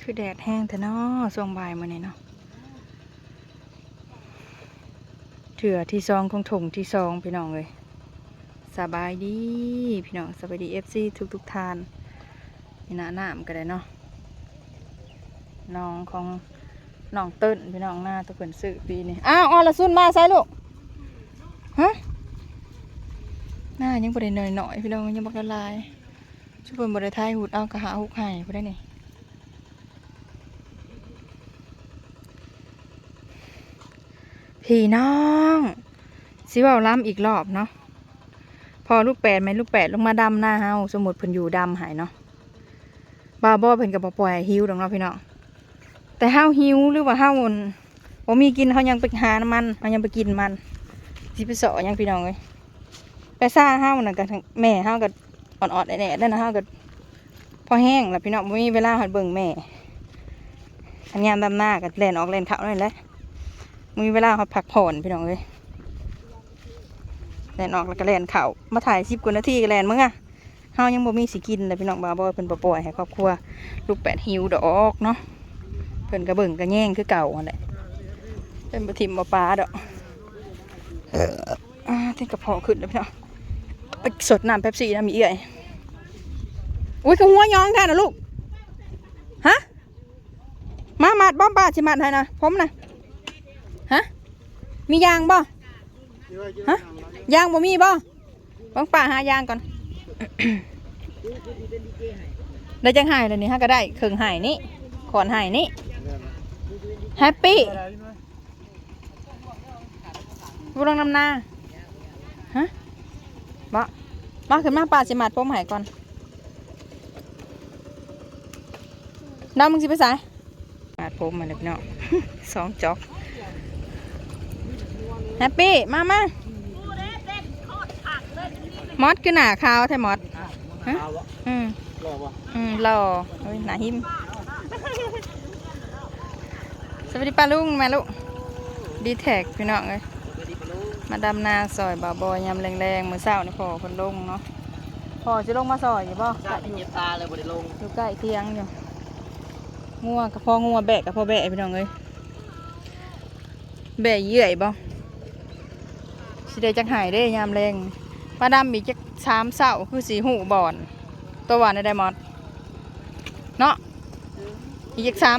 คือแดดแห้งแต่นาะช่วงบ่ายมื้อนี้เนาะเถื่อที่ซองของถงที่ซองพี่น้องเลยสบายดีพี่น้องสบายดีเอฟซีทุกทุกๆทานนี่นะน้ำก็ได้เนาะน้องของน้องเติ้นพี่น้องหน้าตะเพิ่นซื้อปีนี้อ้าวออละซุนมาใส่ลูกฮะหน้ายังบ่ได้หน่อยหน่อยพี่น้องยังบ่ละลายชุบเพิ่นบ่ได้ทายหูดเอากระหาหุกให้บ่ได้นี่ พี่น้องสิว่าล้ำอีกรอบเนาะพอลูกแปดไหมลูกแปดลงมาดำหน้าเฮาสมุดเพิ่นอยู่ดำหายเนาะบาบอเพิ่นกับบ่ปล่อยหิวดอกเนาะพี่น้องแต่เฮาหิวหรือว่าเฮาอั่นบ่มีกินเฮายังไปหาน้ำมันเฮายังไปกินมันสิไปสาะหยังพี่น้องเอ้ยแต่ซ่าเฮานั่นก็ทั้งแม่เฮาก็อ่อนๆแน่ๆนั่นนะเฮาก็พอแห้งแล้วพี่น้องบ่มีเวลาหัดเบิ่งแม่อันยามดำหน้าก็เล่นออกเล่นเขานั่นแหละ มีเวลาเขาพักผ่อนพี่น้องเลยแลนออกแล้วก็แลนเข่ามาถ่ายสิบกว่านาทีก็แลนมึงอะเฮายังบ่มีสิกินเลยพี่น้องบาบอยเพิ่นบ่ปล่อยให้ครอบครัวลูกแปดหิวดอกเนาะเพิ่นก็เบิ่งก็แย่งคือเก่าหั่นแหละเพิ่นบ่ทิมบ่ปลาดอกเอออ่าที่กระเพาะขึ้นแล้วพี่น้องไปสดน้ำเป๊ปซี่นะมีเอื้อยอุ้ยก็หัวยองแท้นะลูกฮะมามาดบ้อมบ้าสิมาดให้นะผมนะ มียางบ่ฮะยางบ่มีบ่บังป่าหายางก่อนได้จังหายเลยนี่ฮะก็ได้เครื่องหายนี่ขอนหายนี่แฮปปี้บุรังนำนาฮะบ่มาขึ้นมาป่าสิมาดผมหายก่อนน้ำมึงสิไปสายมาดผมมาเลยพี่น้องสองจอก แฮปปี้มามามอดคือหนาขาวแท้มอดฮะอืมรอวะอืมรอเฮ้ยหนาหิม สวัสดีป้าลุงแม่ลูกดีแท็กพี่น้องเลยมาดำนาซอยบ่าวบอยยำแรงๆมือเศร้านี่พอคนลงเนาะพอจะลงมาซอยอยู่บ่ชาติเจ็บตาเลยบ่ได้ลงอยู่ใกล้เตียงอยู่งัวกับพ่องัวแบะกับพ่อแบะพี่น้องเลยแบะเยื่อยบ่สิ ได้จักหายได้ยามแรงมาดำมีจักสามเสาคือสีหูบอน ตัวหวานในไดมอนด์เนาะอีกจักสาม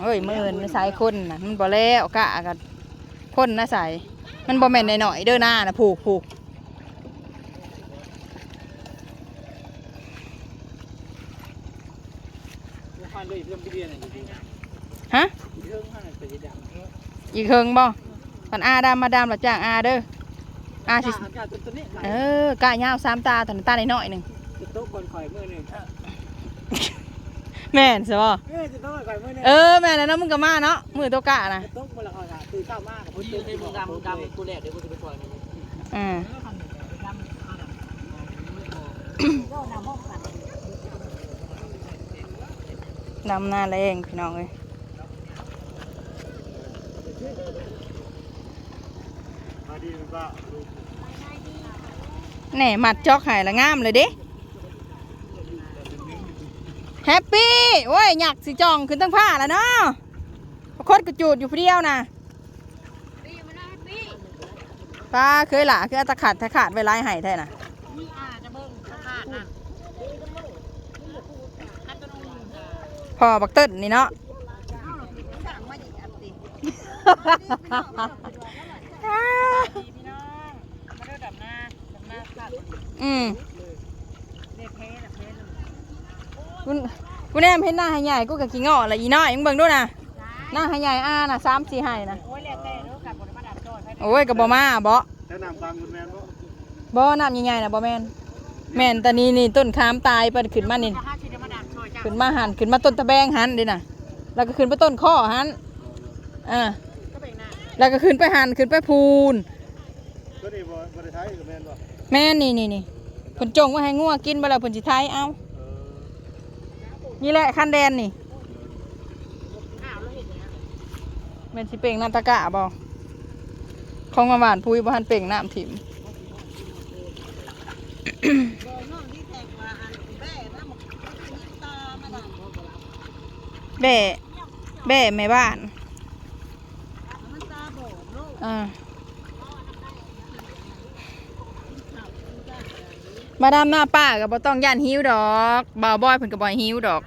เฮ้ยมื่นไม่ใส่คนนะมันบ่แล้วกะกันคนนะใส่มันบ่แม่นหน่อยๆเด้อหน้านะผูกผูกฟันเลยเพิ่มไปเรียนอะไรจริงฮะๆเรื่องห้างไปจะดังอีกเคิงบ่ ปันอาดามมาดามหลับจ้างอาเด้ออาสิอากาศตัวนี้เออกะยาวสามตาตอนนตาหน่อยๆหนึ่งจะโต๊ะก่อนข่อยมือหนึ่งแม่นใช่บ่เออจะโต๊ะก่อนมือหนึ่งเออแม่นแล้วเนาะมึงก็มาเนาะมือตัวกะนะโต๊ะมือละข่อยอะตื่นเช้ามากผมตื่นให้มึงดำมึงดำกูแรกเดี๋ยวกูจะไปข่อยมึงอืมนำหน้าแรงพี่น้องเลยมา ดีป่ะแหน่มัดจอกหายละงามเลยเดิแฮปปี้โอ้ยอยากสิจองขึ้นตั้งผ้าแล้วเนาะโคตรกระจูดอยู่ผู้เดียวนะปลาเคยหล่ะคือเอาตะขาดตะขาดไว้ไล่ไห้แท้น่ะนี่อาจะเบิ่งขาดนะพอบักเติ้ลนี่เนาะพี่น้อง มาเด้อดับหน้าดับหน้าขาดอืมเด็กเพลดับเพลกูกูแนมเห็นหน้าให้ใหญ่กูกับกี่งอละอีน้อยมึงเบิ่งดูนะหน้าให้ใหญ่อ่าน่ะสามสี่ให้นะโอ้ยแล้วแต่เด้อกลับบนมาดับจอยโอ้ยกับบ่มาบ่แนะนำฟังคุณแม่บ่บ่น้ำใหญ่ๆนะบ่แม่นแม่นแตอนนี้นี่ต้นขามตายเปิดขึ้นมานี่ถ้าคิดจะมาดับจอยจ้าขึ้นมาหันขึ้นมาต้นตะแบงหันเดิน่ะแล้วก็ขึ้นไปต้นข้อหันอ่าก็เป็นหน้าแล้วก็ขึ้นไปหันขึ้นไปพูน ก็นี่บ่บ่ได้ใช้กับแม่นบ่แม่นนี่นี่นี่เพิ่นจงไว่าให้งัวกินบ่แล้วเพิ่นสิทายเอานี่แหละคันแดนนี่อ้าวแล้วเห็นเนี่ยแม่นสิเป่งน้ำตะกะบ่ของมาหวานพุยบ่ทันเป่งน้ำถิ่มบอกน้องที่แตกว่าอันแม่นะมันตามาดังแบ่แบ่แม่บ้านมันตาบอดลูกอ่า มาดามหน้าป้าก็บ่ต้องย่านหิวดอกบ่าวบอยเพิ่นก็บ่ให้หิวดอก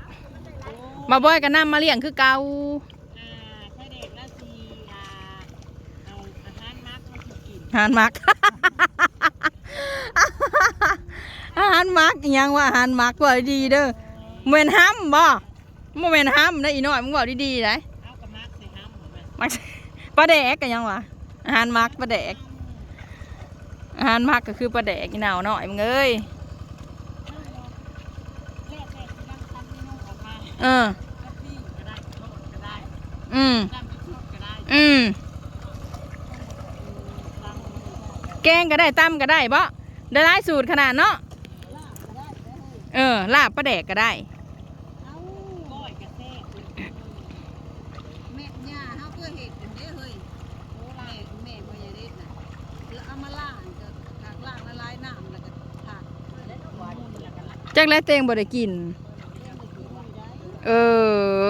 บ่าวบอยก็นำมาเลี้ยงคือเก่าอ่าใช่เด็กแล้วสิอ่าเอาอาหารมักมาสิกินอาหารมักอาหารมักอิหยังว่าอาหารมักว่าดีเด้อบ่แม่นห้ำบ่บ่แม่นห้ำนะอีน้อยมึงเว้าดีๆได้เอากระมักใส่ห้ำเหมือนกันมักปลาแดกก็ยังวะอาหารมักปลาแดก อาหารมักก็คือปลาแดกอีหนาวหน่อยมึงเอ้ยแรกแรกที่นั่งเมนูออกมาเออก็ปิ้งก็ได้ทอดก็ได้อืมน้ำพริกทอดก็ได้อืมตำมือแกงก็ได้ตำก็ได้บ่ได้หลายสูตรขนาดเนาะเออลาบปลาแดกก็ได้ เอาก้อยกระเทศ แม่ย่าเฮาเคยเห็ดกันเด้เฮ้ยโอ้แม่แม่บ่อยากเด็ดน่ะแล้วเอามาล้างก็ถากล้างละลายน้ำแล้วก็ถาก จักแล้วเตงบ่ได้กิน เออ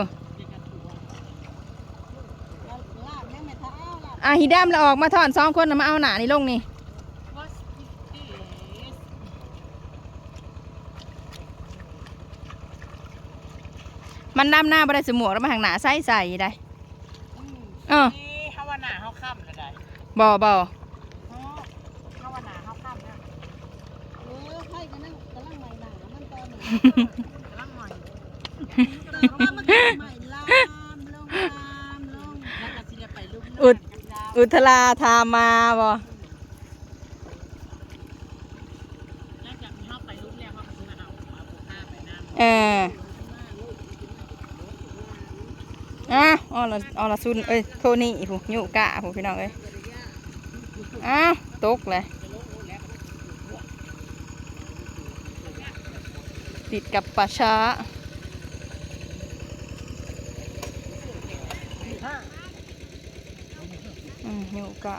อะฮิดามเราออกมาถอนสองคนนะมาเอาหนานี่ลงนี่มันดำหน้าบ่ได้สมวกแล้วมาทางหนาใส่ใส่ได้อืมเออนี่ข้าหนาข้าค่ำเลยได้บ่บ่ อ๋อข้าวหนาข้าวค่ำนะ เออไผก็นั่งกำลังใหม่หนามันตอนนี้ กำลังหน่อย เติมมามันก็ใหม่ลามลงลามลง แล้วก็สิได้ไปลูก อุด อุทลาทามาบ่หลังจากที่เขาไปลูกแล้วเขาก็สิมาเอาเอาปูผ้าไปน้ำเอออะอ๋อละอ๋อละซุนเอ้ยโทนี่ผู้ยุกะผู้พี่น้องเอ้ยอ้าวตกเลยติดกับป่าช้า หิวกะ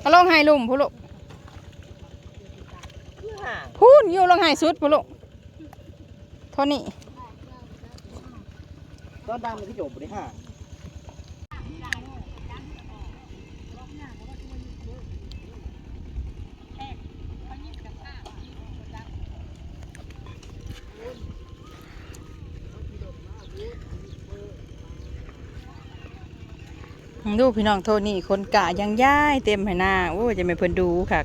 เอาลงให้ลุ่มพุ่ลูกพูนอยู่ลงให้สุดพุ่ลูกโทนี่ก็ดังมันที่จบเลยฮะ ดูพี่น้องโทนี่คนกะยังย้ายเต็มให้หน้าโอ้จะไม่เพิ่นดูค่ะ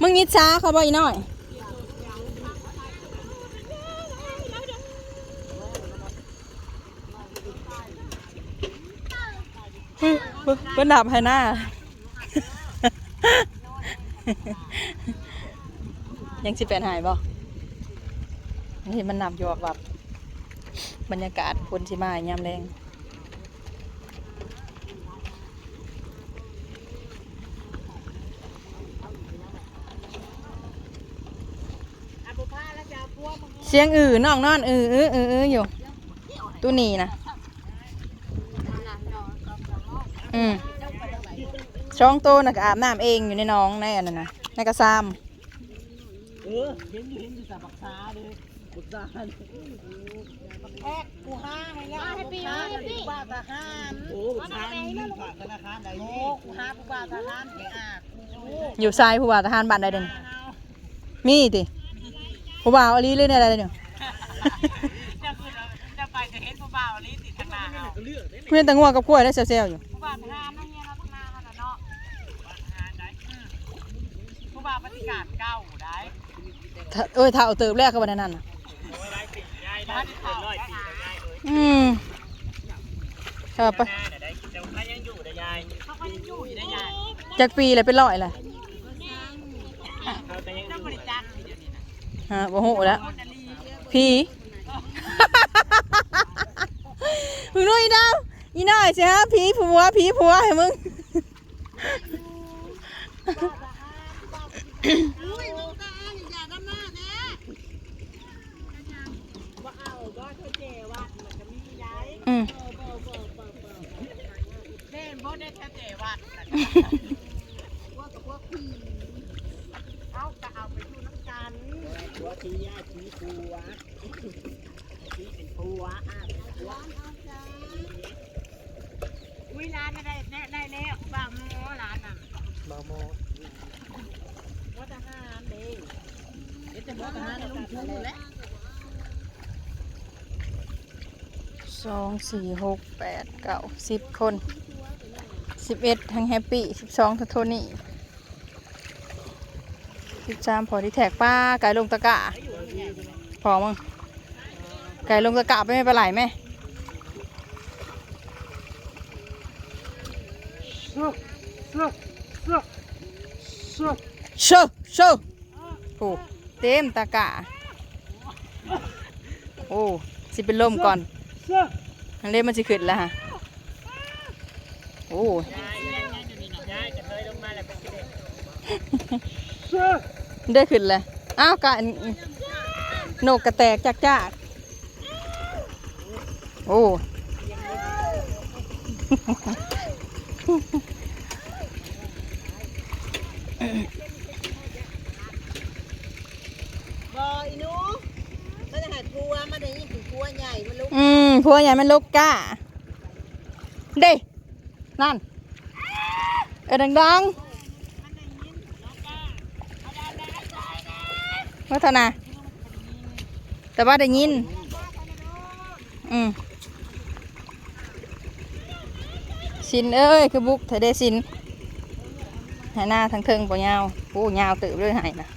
มึงยิดช้าเขาบ่อีน้อยเพิ่นเพิ่นดับให้หน้ายังสิเป็นหายบ่เห็นมันนับอยู่แบบ บรรยากาศคนสิมายามแรงเสียงอือน้องนอนอืออืออืออยู่ตัวนี้นะอืมช่องโตนะก็อาบน้ำเองอยู่ในน้องในอันนั้นนะในกระซามเออเห็นอยู่เห็นอยู่สับปักษาเลยปักษาเลย แอกปูห้าให้แล้วให้ปีให้ปีบ้าทหารโอ้ปักษามันผ่านธนาคารใดโอ้นี่กูห้าปูบ้าทหารไปอาบกูอยู่ทรายผู้ว่าทหารบ้านใดเด่นเอามีติผู้บ่าวอลีเล่นอะไรเนี่ยจะคือจะไปจะเห็นผู้บ่าวลีติดทางหน้าเอาเลือกได้เพื่อนแตะงัวกับกล้วยได้เซลล์อยู่ผู้บ่าวทหารนั่งเงี้ยเราทางหน้าเขาน่ะเนาะทหารได้อืมผู้บ่าวปฏิการเก้าได้ถ้าเอ้ยถ้าเอาเติบแรกเข้าไปในนั้นน่ะบ้านเขาร้ อืมครับปได้แต่ว่ายังอยู่ได้ยายเขาก็ยังอยู่อยู่ได้ยายจากปีเลยเป็นร้อยเลยเขาแต่ยังอยู่บริจาคเดี๋ยวนี้นะฮะโอ้โหแล้วคนลีผีมึงรู้อีดาวอีน้อยสิฮะผีผัวผีผัวให้มึง อุ้ยมันก็อ้างอย่าดำหน้าแน่ ว่าเอาก็เธอเจวัดมันจะมีย้าย อืม เด่นบ่ ได้เธอเจวัดว่ากับพวกพี่เอากะเอาไปดูนหัวชี้ยาชี้ผัวชี้เป็นผัวอะเป็นผัวอุ้ยร้านได้ได้ได้แล้วบางโมร้านน่ะบางโมวัดทหารเด้เดี๋ยวจะวัดทหารลุงทุนแล้วสองสี่หกแปดเก้าสิบคน สิบเอ็ดทั้งแฮปปี้สิบสองทั้งโทนี่สิบสามพอที่แท็กป้าไก่ลงตะกะพอมั้งไก่ลงตะกะไปไม่เป็นไรไหมสุกสุกสุกสุกโชว์โชว์โอ้เต็มตะกะโอ้สิเป็นลมก่อนสุกอันเล่มันสิขึ้นแล้วฮะ โอ้ยายยายยายอยู่นี่นะยายจะเคยลงมาแล้วเป็นสิเด็กสุกได้ขึ้นแล้วอ้าวกะนกกระแตกจากจากโอ้บอยหนูมันจะหัดกลัวมันได้ยินถึงกลัวใหญ่มันลุกอืมพวกใหญ่มันลกกะเด้ นั่น เออดังๆวัฒนาแต่ว่าได้ยิน อืมสินเอ้ย คือบุกเธอได้สินหายหน้าทั้งเทิงปอยาวโอ้ยาวตื่เลยหายนะ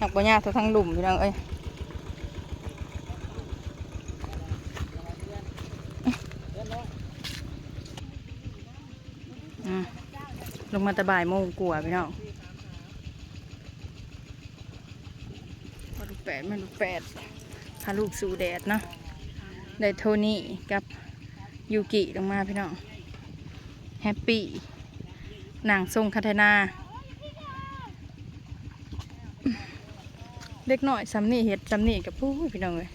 หักปอยาวทั้งหลุมพี่น้องเอ้ย ลงมาตะบ่ายโมงกลัวพี่น้องพอลูกแปดม่ลูกแปดพาลูกสู่แดดเนาะได้โทนี่กับยูกิลงมาพี่น้องแฮปปี้นางทรงคัทนา เล็กหน่อยซ้ำนี่เห็ดซ้ำนี่กับผู้พี่น้องเลย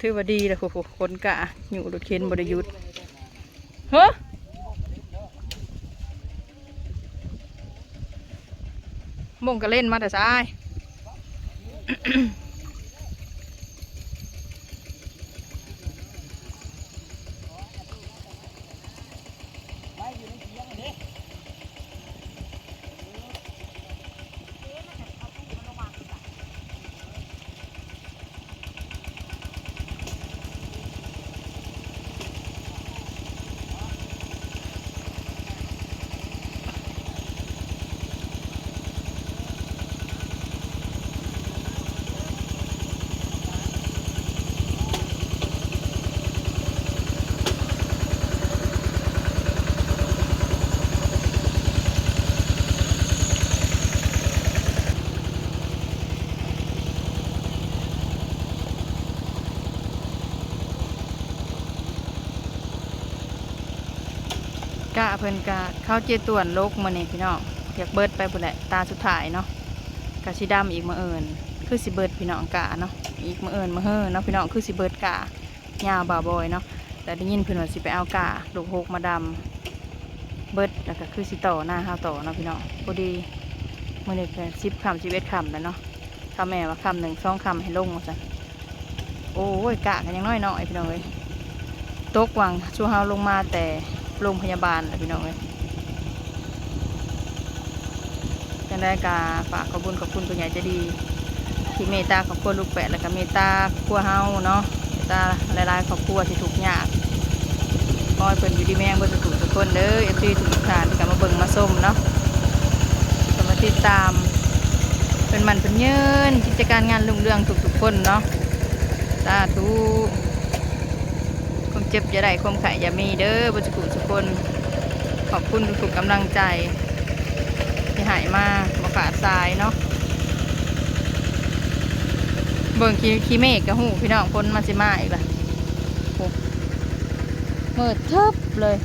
ถือว่าดีแล้วโหคนกะอยู่รถเข็นบริยุทธ์เฮ้ มงก็เล่นมาแต่ซ้าย กะเพิ่นกะเข้าเจตวนโลกมาเนี่ยพี่น้องอยากเบิดไปพุ่นแหละตาสุดท้ายเนาะกะสิดำอีกมาเอิญคือสิเบิดพี่น้องกะเนาะอีกมาเอิญมาเฮ้อเนาะพี่น้องคือสิเบิดกะยาวบ่าบอยเนาะแต่ได้ยินเพิ่นว่าสิไปเอากะลูกหกมาดำเบิดแล้วก็คือสิต่อหน้าห้าวต่อเนาะพี่น้องพอดีมื่อนี้ก็สิบคำสิบเอ็ดคำแล้วเนาะคำแม่ว่าคำหนึ่งสองคำให้ลงมาซะโอ้ยกะกันยังน้อยหน่อยพี่น้องเลยตกวังชูเฮาลงมาแต่ โรงพยาบาลแหละพี่น้องเอ้ยจังได้กาฝากขอบคุญขอบคุณคุณใหญ่จะดี ที่เมตตาครอบครัวลูกแปดแล้วก็เมตตาครัวเฮาเนาะเมตตาหลายๆครอบครัวที่ถูกข์ยากขอให้เพิ่นอยู่ดีแม่งเบิ่ทุกทุกคนเด้อเอฟซีทุกท่านที่กลับมาเบิ่งมาส้มเนาะก็มาติดตาม เป็นมันเป็นยืนกิจการงานรุ่งเรืองทุกๆคนเนาะสาธุ ความเจ็บอย่าได้ความไข่อย่ามีเด้อบุจุกุทุกคน ขอบคุณทุกกำลังใจ ที่หายมามาขาดทรายเนาะเบิ่งคีคีเมฆกับหูพี่น้องพ้นมาสิมาอีกละเมื่อทึบเลย